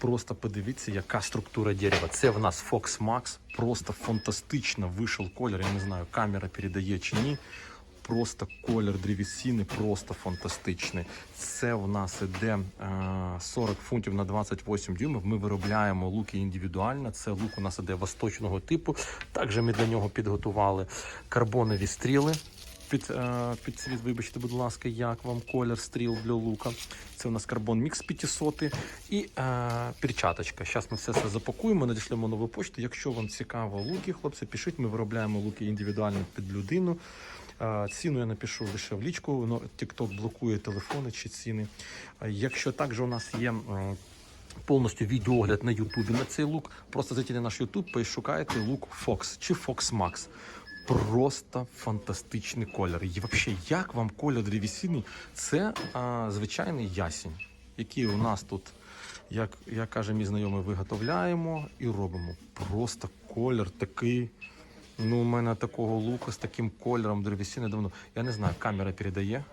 Просто подивіться, яка структура дерева. Це в нас Fox Max. Просто фантастично вийшов колір. Я не знаю, камера передає чи ні. Просто колір древесини, просто фантастичний. Це в нас іде е, 40 фунтів на 28 дюймів. Ми виробляємо луки індивідуально. Це лук у нас іде восточного типу. Також ми для нього підготували карбонові стріли. Під, е, під цвіт, вибачте, будь ласка, як вам колір стріл для лука. Це у нас карбон мікс 500 і е, перчаточка. Зараз ми все це запакуємо, надішлемо нову почту. Якщо вам цікаво луки, хлопці, пишіть, ми виробляємо луки індивідуально під людину. Е, Ціну я напишу лише в лічку, но TikTok блокує телефони чи ціни. Е, Якщо також у нас є. Повністю відеоогляд на Ютубі на цей лук. Просто зайдіть на наш Ютуб і шукайте лук Fox чи Fox Max. Просто фантастичний колір. І взагалі, як вам колір древесини? Це а, звичайний ясінь, який у нас тут, як, як каже мій знайомий, виготовляємо і робимо. Просто колір такий. Ну, у мене такого лука з таким кольором древесини давно. Я не знаю, камера передає.